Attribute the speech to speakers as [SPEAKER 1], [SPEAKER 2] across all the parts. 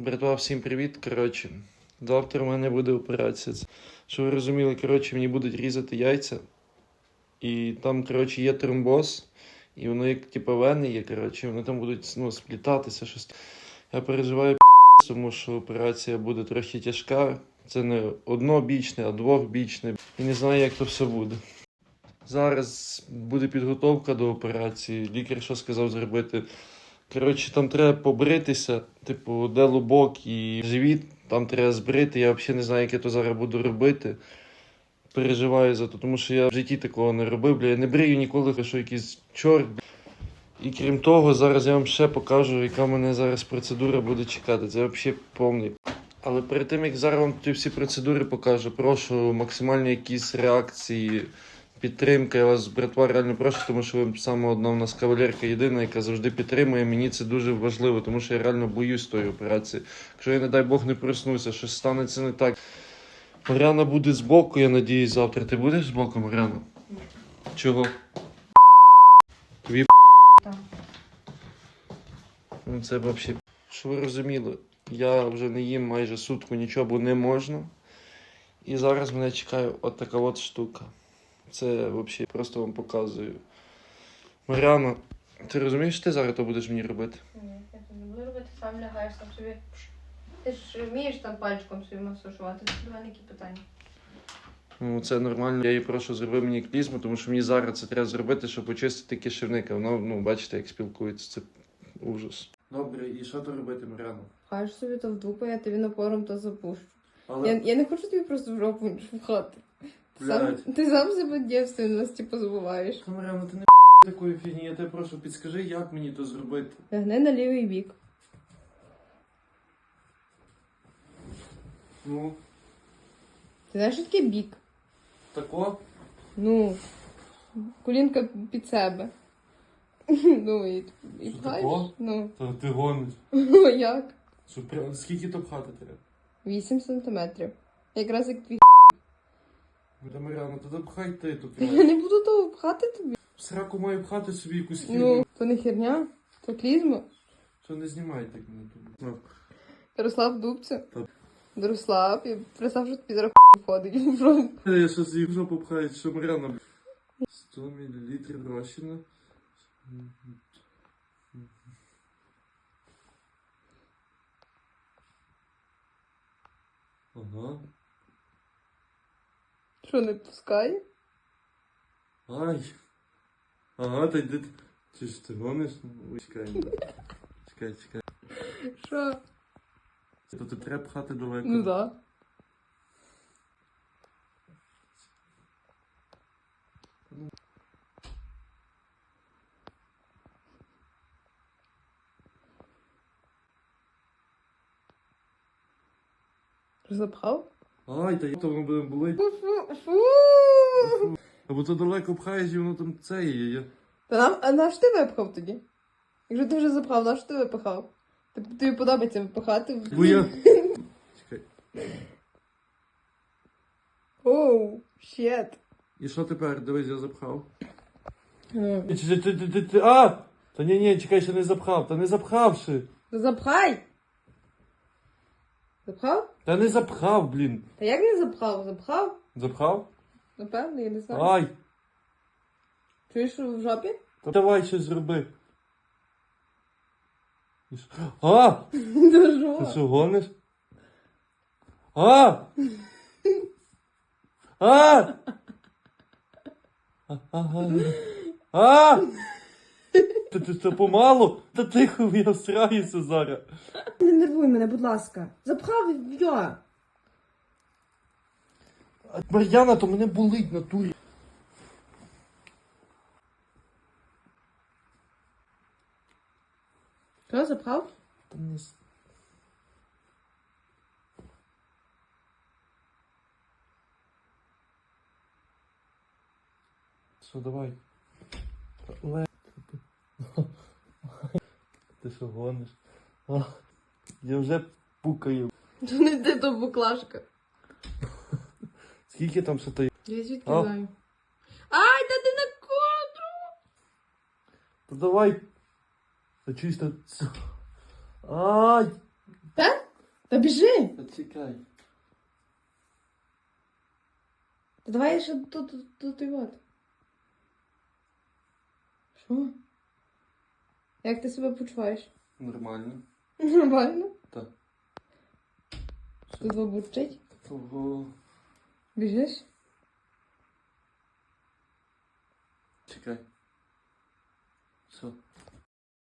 [SPEAKER 1] Братва, всім привіт. Коротше, завтра в мене буде операція. Щоб ви розуміли, коротше, мені будуть різати яйця. І там, коротше, є тромбоз, і воно як типу вени є, коротше, вони там будуть ну, сплітатися щось. Я переживаю, тому що операція буде трохи тяжка. Це не однобічне, а двохбічне. І не знаю, як то все буде. Зараз буде підготовка до операції. Лікар що сказав зробити. Коротше, там треба побритися, типу, де лубок і живіт, там треба збрити. Я взагалі не знаю, як я то зараз буду робити. Переживаю за то, тому що я в житті такого не робив. Бля, я не брию ніколи, що якийсь чорт. І крім того, зараз я вам ще покажу, яка мене зараз процедура буде чекати. Це взагалі повний. Але перед тим, як зараз вам ті всі процедури покажу, прошу максимальні якісь реакції, підтримка. Я вас, братва, реально прошу, тому що ви саме одна у нас кавалерка єдина, яка завжди підтримує. Мені це дуже важливо, тому що я реально боюсь тої операції. Якщо я, не дай Бог, не проснуся, щось станеться не так. Мар'яна буде збоку, я надіюсь, завтра. Ти будеш з збоку, Мар'яна? Чого? Тобі
[SPEAKER 2] Так.
[SPEAKER 1] Ну, це взагалі. Що ви розуміли, я вже не їм майже сутку нічого, бо не можна. І зараз мене чекає от така от штука. Це взагалі просто вам показую. Мар'яна, ти розумієш, що ти зараз то будеш мені робити?
[SPEAKER 2] Ні, я це не буду робити, сам лягаєш там собі. Ти ж вмієш там пальчиком собі масажувати, це до мене які питання.
[SPEAKER 1] Ну, це нормально. Я її прошу зроби мені клізму, тому що мені зараз це треба зробити, щоб очистити кишевника. Воно, ну, бачите, як спілкується. Це ужас. Добре, і що то робити, Мар'яна?
[SPEAKER 2] Хаєш собі то в дупу, я тобі напором то запущу.
[SPEAKER 1] Але
[SPEAKER 2] Я, я не хочу тобі просто в жопу шукати. Сам,
[SPEAKER 1] Блядь.
[SPEAKER 2] ти сам себе дівственності позабуваєш.
[SPEAKER 1] Та, Мар'яна, ти не такої фігні, я тебе прошу, підскажи, як мені то зробити.
[SPEAKER 2] Лягни на лівий бік.
[SPEAKER 1] Ну,
[SPEAKER 2] Ти знаєш, що таке бік?
[SPEAKER 1] тако?
[SPEAKER 2] Ну, колінка під себе. Ну, і, і
[SPEAKER 1] Що
[SPEAKER 2] пхаєш.
[SPEAKER 1] тако?
[SPEAKER 2] Ну,
[SPEAKER 1] Та ти гониш.
[SPEAKER 2] ну як?
[SPEAKER 1] Що, прям, скільки то пхати треба?
[SPEAKER 2] 8 сантиметрів. Якраз як твій.
[SPEAKER 1] Та Мар'яна, то пхай ти тут.
[SPEAKER 2] Я не буду того пхати тобі.
[SPEAKER 1] В сраку маю пхати собі якусь херню.
[SPEAKER 2] Ну, то не херня, то клізма.
[SPEAKER 1] Що не знімай так мене тут. Ну,
[SPEAKER 2] Ярослав Дубця. Ярослав, і представ, що тобі зараз входить.
[SPEAKER 1] Я щось їх жопу пхаю, що Мар'яна. 100 мл розчина. Ага.
[SPEAKER 2] Що, не пускає?
[SPEAKER 1] Ай. Ага, та йди. ти- Чи ж ти гониш? Ой, Чекай. Чекай, чекай.
[SPEAKER 2] Що?
[SPEAKER 1] То ти треба пхати далеко.
[SPEAKER 2] Ну да. Запхав?
[SPEAKER 1] Ай, та я то воно буде болить. Або то далеко пхаєш і воно там це є. Я...
[SPEAKER 2] Та нам, а на що ти випхав тоді? Якщо ти вже запхав, на що ти випихав? Тобі, тобі подобається випихати.
[SPEAKER 1] Бо я. Чекай.
[SPEAKER 2] Оу, щет.
[SPEAKER 1] І що тепер? Дивись, я запхав. Ти, ти, ти, ти, ти, ти, а! Та ні, ні, чекай, ще не запхав, та не запхавши.
[SPEAKER 2] Запхай! Запхав?
[SPEAKER 1] Та не запхав, блін.
[SPEAKER 2] Та як не запхав? Запхав?
[SPEAKER 1] Запхав?
[SPEAKER 2] Напевно, я не знаю.
[SPEAKER 1] Ай!
[SPEAKER 2] Чуєш що в жопі?
[SPEAKER 1] Та давай щось зроби. І що? А!
[SPEAKER 2] Та
[SPEAKER 1] Ти
[SPEAKER 2] що?
[SPEAKER 1] що гониш? А! А! А! Ага. А! Та ти що помалу? Та тихо, я всраюся зараз.
[SPEAKER 3] Не нервуй мене, будь ласка. Запхав йо.
[SPEAKER 1] А, Мар'яна, то мене болить на турі.
[SPEAKER 3] Що, запхав?
[SPEAKER 1] Та не... с- Що, давай. Ле... Ти що гониш? А, Я вже пукаю.
[SPEAKER 2] То не ти, то буклашка.
[SPEAKER 1] Скільки там ще той?
[SPEAKER 2] Я звідки
[SPEAKER 1] А.
[SPEAKER 2] знаю? Ай, та ти на кодру!
[SPEAKER 1] Та давай. Та чисто. Ай!
[SPEAKER 2] Та?
[SPEAKER 3] Та біжи! Та давай я ще тут, тут, тут і от. Що? Як ти себе почуваєш?
[SPEAKER 1] Нормально.
[SPEAKER 3] Нормально?
[SPEAKER 1] Так.
[SPEAKER 3] Тут бурчить?
[SPEAKER 1] Ого.
[SPEAKER 3] Біжиш?
[SPEAKER 1] Чекай. Все.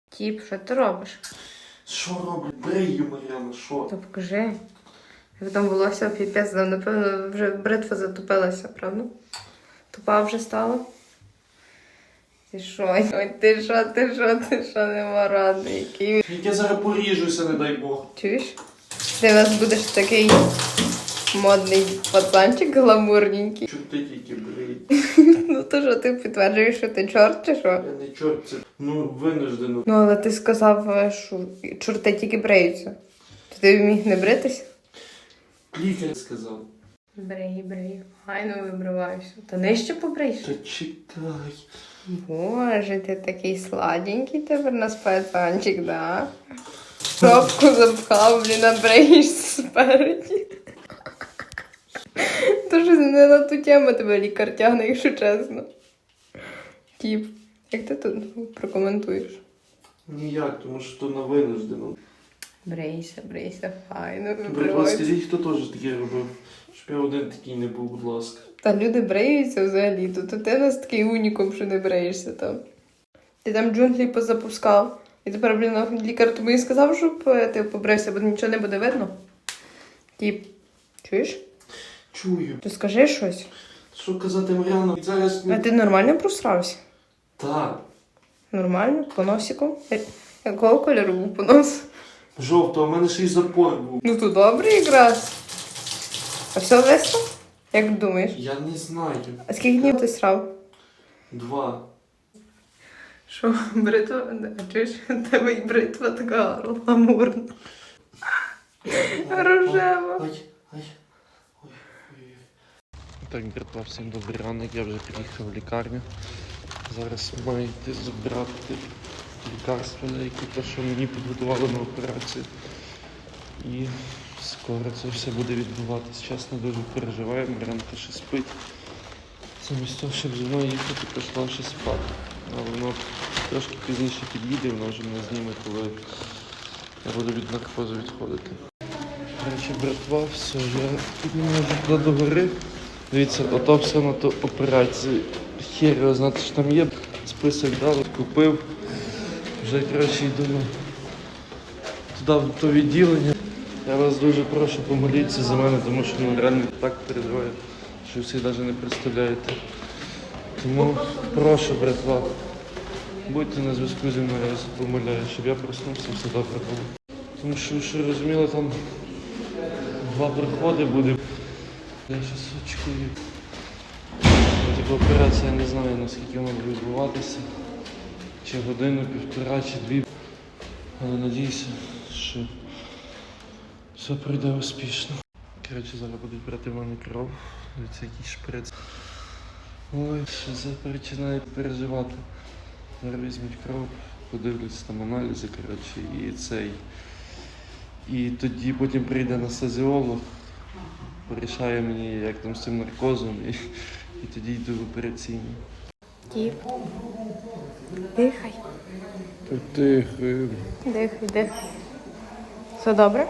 [SPEAKER 2] Тіп, що ти робиш?
[SPEAKER 1] Що роблю? Брию, Мар'яна, що?
[SPEAKER 2] То покажи. Як там волосся піпець, напевно, вже бритва затопилася, правда? Тупа вже стала. Ти що? Ой, ти що, ти що, ти що, нема ради, який.
[SPEAKER 1] Як я зараз поріжуся, не дай Бог.
[SPEAKER 2] Чуєш? Ти у нас будеш такий модний пацанчик гламурненький.
[SPEAKER 1] Чого ти тільки брий?
[SPEAKER 2] Ну то що ти підтверджуєш, що ти чорт чи що?
[SPEAKER 1] Я не чорт, це ну винуждено.
[SPEAKER 2] Ну, але ти сказав, що чорти тільки бреються. То ти міг не бритись?
[SPEAKER 1] Лікар сказав.
[SPEAKER 2] Брей, брей. Гайно вибриваюся. Та нижче побрийся.
[SPEAKER 1] Та чекай.
[SPEAKER 2] Боже, ти такий сладенький тепер на спецанчик, да? Пробку запхав, блін, а спереді. Щось не на ту тему тебе лікар тягне, якщо чесно. Тіп, як ти тут прокоментуєш?
[SPEAKER 1] Ніяк, тому що то на винуждено.
[SPEAKER 2] Брейся, брейся, файно
[SPEAKER 1] Братва,
[SPEAKER 2] вибривайся.
[SPEAKER 1] скажіть, хто теж таке робив? Щоб я один такий не був, будь ласка.
[SPEAKER 2] Та люди бреються взагалі, то, ти нас такий унікум, що не бреєшся там. Ти там джунглі позапускав. І тепер, блін, лікар тобі сказав, щоб е, ти побрився, бо нічого не буде видно. Тіп, чуєш?
[SPEAKER 1] Чую.
[SPEAKER 2] То скажи щось.
[SPEAKER 1] Що казати, Мар'яна? Зараз
[SPEAKER 2] А ти нормально просрався?
[SPEAKER 1] Так.
[SPEAKER 2] Нормально? По носику? Е, Якого кольору був понос?
[SPEAKER 1] Жовто, а в мене ще й запор був.
[SPEAKER 2] Ну то добре якраз. А все весно? Як думаєш?
[SPEAKER 1] Я не знаю.
[SPEAKER 2] А скільки днів ти срав?
[SPEAKER 1] Два.
[SPEAKER 2] Що, бритва? А чуєш, у тебе і бритва така гламурна. Рожева.
[SPEAKER 1] Ой, ой. Так, братва, всім добрий ранок. Я вже приїхав в лікарню. Зараз маю йти забирати лікарства, які те, що мені підготували на операцію. І скоро це все буде відбуватись. Чесно, дуже переживаю. Марянка ще спить. Замість того, щоб зі мною їхати, пішла ще спати. Але воно трошки пізніше під'їде, воно вже мене зніме, коли я буду від наркозу відходити. Короче, братва, все, я піднімаю туди до гори. Дивіться, ото все на ту операцію. Хер його знати, що там є. Список дали, купив. Вже коротше йду туди в то відділення. Я вас дуже прошу помоліться за мене, тому що ну, реально так переживаю, що всі навіть не представляєте. Тому прошу, братва, будьте на зв'язку зі мною, я вас щоб я проснувся, все добре було. Тому що, що розуміли, там два приходи буде. Я щось очкую. Така операція, я не знаю наскільки вона буде відбуватися. Чи годину, півтора, чи дві. Але надіюся, що все пройде успішно. Коротше, зараз будуть брати в мене кров. Дивіться, який шприц. Ой, що це починає переживати. Зараз візьмуть кров, подивлюсь там аналізи, коротше, і цей. І тоді потім прийде анестезіолог, порішає мені, як там з цим наркозом, і, і тоді йду в операційну.
[SPEAKER 2] Тіп. Дихай.
[SPEAKER 1] Так тихо,
[SPEAKER 2] Дихай, дихай. Все добре?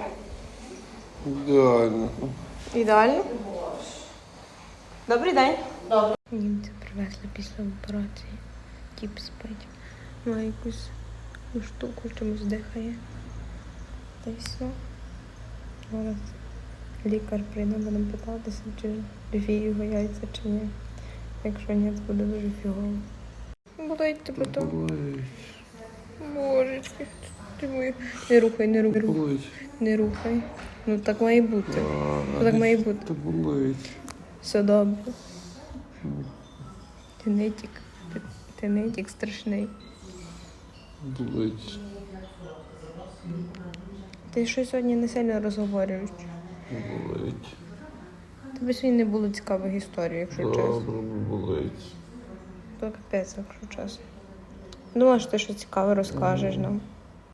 [SPEAKER 1] ідеально.
[SPEAKER 2] Ідеально? Добрий день. Добре. Німця привезли після операції. Тіп спить. Має якусь ну, штуку, чомусь дихає. Та й все. Зараз лікар прийде, будемо питатися, чи живі його яйця, чи ні. Якщо ні, то буде дуже фігово. Болить тебе то. Божечки, ти мої. Не рухай, не рухай,
[SPEAKER 1] Болить.
[SPEAKER 2] не рухай. Ну так має бути. Ну, так має бути.
[SPEAKER 1] Та болить.
[SPEAKER 2] Все добре. Ти нитік. Ти, ти нитік страшний.
[SPEAKER 1] Болить.
[SPEAKER 2] Ти щось сьогодні не сильно розговорюєш.
[SPEAKER 1] Болить.
[SPEAKER 2] Тобі сьогодні не було цікавих історій, якщо чесно.
[SPEAKER 1] болить.
[SPEAKER 2] То капець, якщо чесно. Думала, що ти щось цікаве розкажеш нам.